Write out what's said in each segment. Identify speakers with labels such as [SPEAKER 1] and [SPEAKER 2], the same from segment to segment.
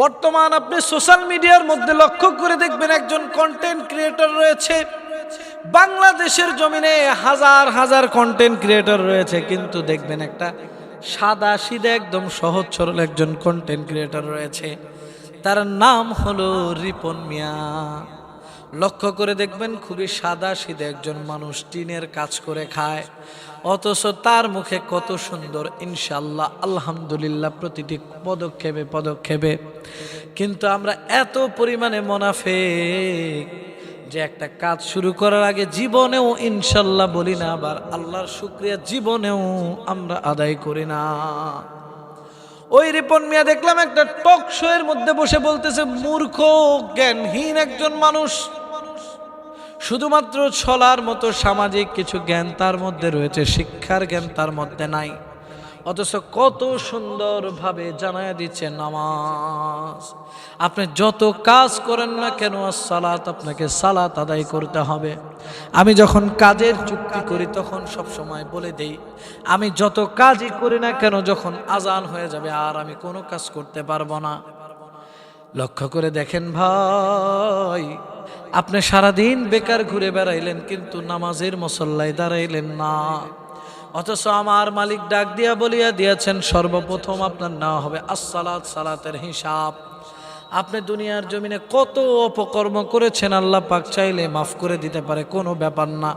[SPEAKER 1] বর্তমান আপনি সোশ্যাল মিডিয়ার মধ্যে লক্ষ্য করে দেখবেন একজন কন্টেন্ট ক্রিয়েটর রয়েছে। বাংলাদেশের জমিনে হাজার হাজার কন্টেন্ট ক্রিয়েটর রয়েছে, কিন্তু দেখবেন একটা সাদা সিদে একদম সহজ সরল একজন কন্টেন্ট ক্রিয়েটর রয়েছে। তার নাম হলো রিপন মিয়া। লক্ষ্য করে দেখবেন খুবই সাদা সিধে একজন মানুষ টিনের কাজ করে খায়। অথচ তার মুখে কত সুন্দর ইনশাল্লাহ আলহামদুলিল্লাহ, প্রতিটি পদক্ষেপে পদক্ষেপে। কিন্তু আমরা এত পরিমাণে মোনাফেক যে একটা কাজ শুরু করার আগে জীবনেও ইনশাল্লাহ বলি না, আবার আল্লাহর শুক্রিয়া জীবনেও আমরা আদায় করি না। ওই রিপন মিয়া দেখলাম একটা টক শো এর মধ্যে বসে বলতেছে, মূর্খ, জ্ঞানহীন একজন মানুষ। শুধুমাত্র ছলার মতো সামাজিক কিছু জ্ঞান তার মধ্যে রয়েছে, শিক্ষার জ্ঞান তার মধ্যে নাই। অথচ কত সুন্দরভাবে জানায় দিচ্ছে নামাজ। আপনি যত কাজ করেন না কেন সালাত আপনাকে সালাত আদায় করতে হবে। আমি যখন কাজের চুক্তি করি, তখন সব সময় বলে দেই, আমি যত কাজই করি না কেন, যখন আজান হয়ে যাবে, আর আমি কোনো কাজ করতে পারব না। লক্ষ্য করে দেখেন ভাই আপনি সারাদিন বেকার ঘুরে বেড়াইলেন, কিন্তু নামাজের মসল্লায় দাঁড়াইলেন না। অথচ আমার মালিক ডাক দিয়া বলিয়া দিয়েছেন, সর্বপ্রথম আপনার নেওয়া হবে আসসালাত সালাতের হিসাব। আপনি দুনিয়ার জমিনে কত অপকর্ম করেছেন, আল্লাহ পাক চাইলে মাফ করে দিতে পারে, কোনো ব্যাপার না।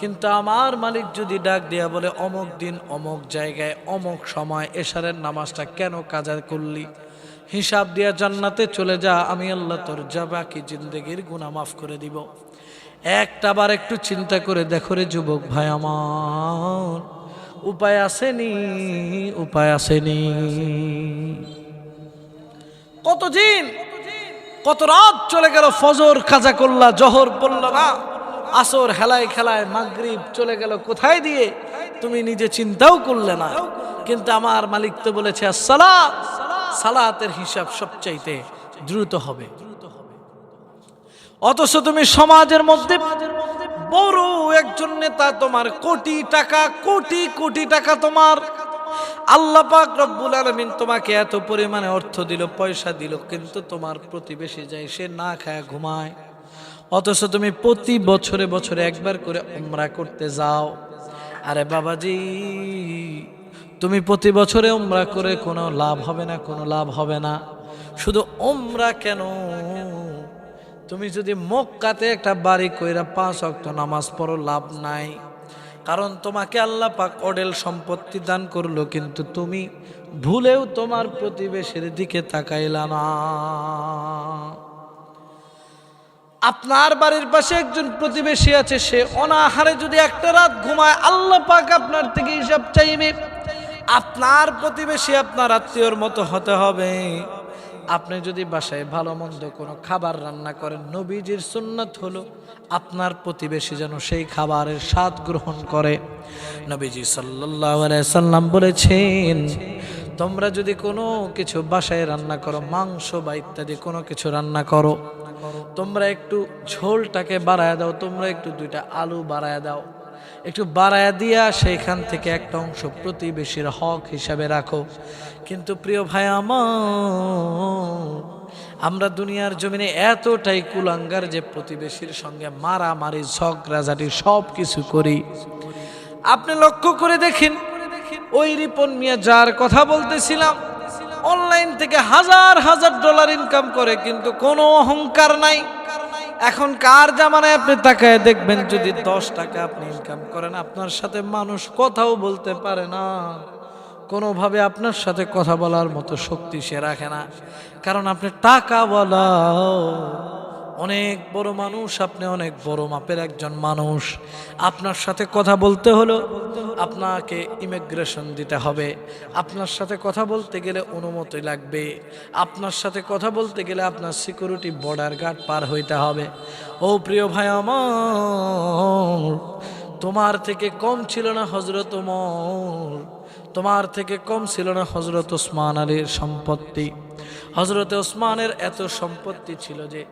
[SPEAKER 1] কিন্তু আমার মালিক যদি ডাক দিয়া বলে, অমুক দিন অমুক জায়গায়, অমুক সময় এশারের নামাজটা কেন কাজা করলি? হিসাব দিয়া জান্নাতে চলে যা, আমি আল্লাহ তোর যা বাকি জিন্দগির গুণা মাফ করে দিব। একটা বার একটু চিন্তা করে দেখো রে যুবক ভাই আমার। উপায় আসেনি উপায় আসেনি। কত দিন, কত রাত চলে গেল, ফজর কাজা করলা জহর পড়ল না আসর, হেলায় খেলায়, মাগরিব চলে গেল, কোথায় দিয়ে? তুমি নিজে চিন্তাও করলে না। কিন্তু আমার মালিক তো বলেছে সালাত সালাতের হিসাব সবচাইতে দ্রুত হবে। অথচ তুমি সমাজের মধ্যে বড় একজন নেতা তোমার কোটি টাকা, কোটি কোটি টাকা তোমার। আল্লাহ পাক রব্বুল আলমিন তোমাকে এত পরিমাণে অর্থ দিল, পয়সা দিল, কিন্তু তোমার প্রতিবেশী যায়, সে না খায় ঘুমায়। অথচ তুমি প্রতি বছরে বছরে একবার করে উমরা করতে যাও। আরে বাবাজি তুমি প্রতি বছরে ওমরা করে কোনো লাভ হবে না, কোনো লাভ হবে না। শুধু ওমরা কেন? তুমি যদি মক্কাতে একটা বাড়ি কইরা পাঁচ অক্ত নামাজ পড়ো, লাভ নাই। কারণ তোমাকে আল্লাহ পাক অডেল সম্পত্তি দান করল, কিন্তু তুমি ভুলেও তোমার প্রতিবেশীর দিকে তাকাইলা না। আপনার বাড়ির পাশে একজন প্রতিবেশী আছে, সে অনাহারে যদি একটা রাত ঘুমায়, আল্লাহ পাক আপনার থেকে হিসাব চাইবে। আপনার প্রতিবেশী আপনার আত্মীয়র মতো হতে হবে। আপনি যদি বাসায় ভালো মন্দ কোনো খাবার রান্না করেন, নবীজির সুন্নত হলো আপনার প্রতিবেশী যেন সেই খাবারের স্বাদ গ্রহণ করে। নবীজি সাল্লাম বলেছেন, তোমরা যদি কোনো কিছু বাসায় রান্না করো, মাংস বা ইত্যাদি কোনো কিছু রান্না করো, তোমরা একটু ঝোলটাকে বাড়ায় দাও, তোমরা একটু দুইটা আলু বাড়ায় দাও একটু বাড়ায় দিয়া সেইখান থেকে একটা অংশ প্রতিবেশীর হক হিসাবে রাখো। কিন্তু প্রিয় ভাই আমার, আমরা দুনিয়ার জমিনে এতটাই কুলাঙ্গার যে প্রতিবেশীর সঙ্গে মারামারি, ঝগড়াঝাটি সব কিছু করি। আপনি লক্ষ্য করে দেখেন, ওই রিপন মিয়া যার কথা বলতেছিলাম, অনলাইন থেকে হাজার হাজার ডলার ইনকাম করে, কিন্তু কোনো অহংকার নাই। এখন কার জামানায় আপনি তাকায় দেখবেন যদি দশ টাকা আপনি ইনকাম করেন, আপনার সাথে মানুষ কথাও বলতে পারে না। কোনোভাবে আপনার সাথে কথা বলার মতো শক্তি সে রাখে না। কারণ আপনি টাকা বলাও অনেক বড় মানুষ, আপনি অনেক বড় মাপের একজন মানুষ। আপনার সাথে কথা বলতে হলো, আপনাকে ইমিগ্রেশন দিতে হবে। আপনার সাথে কথা বলতে গেলে অনুমতি লাগবে। আপনার সাথে কথা বলতে গেলে আপনার সিকিউরিটি বর্ডার গার্ড পার হইতে হবে। ও প্রিয় ভাই আমার, তোমার থেকে কম ছিল না হজরত তোমার থেকে কম ছিল না হজরত ওসমান আলীর সম্পত্তি। হজরত ওসমানের এত সম্পত্তি ছিল যে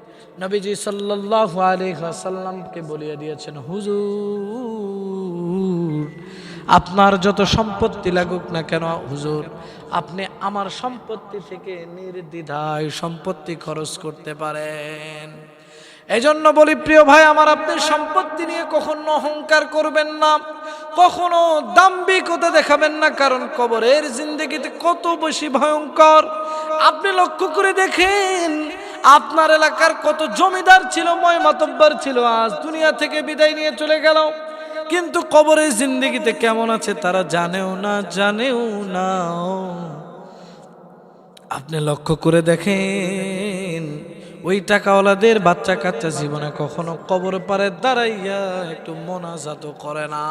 [SPEAKER 1] নবীজি সাল্লাহ আলিহাসাল্লামকে বলিয়ে দিয়েছেন, হুজুর, আপনার যত সম্পত্তি লাগুক না কেন, হুজুর, আপনি আমার সম্পত্তি থেকে নির্দ্বিধায় সম্পত্তি খরচ করতে পারেন। এজন্য বলি, প্রিয় ভাই আমার, আপনি সম্পত্তি নিয়ে কখনো অহংকার করবেন না, কখনো দাম্ভিকতা দেখাবেন না, কারণ কবরের জিন্দগিতে কত বেশি ভয়ঙ্কর। আপনি লক্ষ্য করে দেখেন, আপনার এলাকার কত জমিদার ছিল ময় মাতব্বার ছিল, আজ দুনিয়া থেকে বিদায় নিয়ে চলে গেল। কিন্তু কবরের জিন্দগিতে কেমন আছে তারা জানেও না জানেও না। আপনি লক্ষ্য করে দেখেন, ওই টাকাওয়ালাদের বাচ্চা কাচ্চা জীবনে কখনো কবর পারে দাঁড়াইয়া একটু মোনাজাত করে না।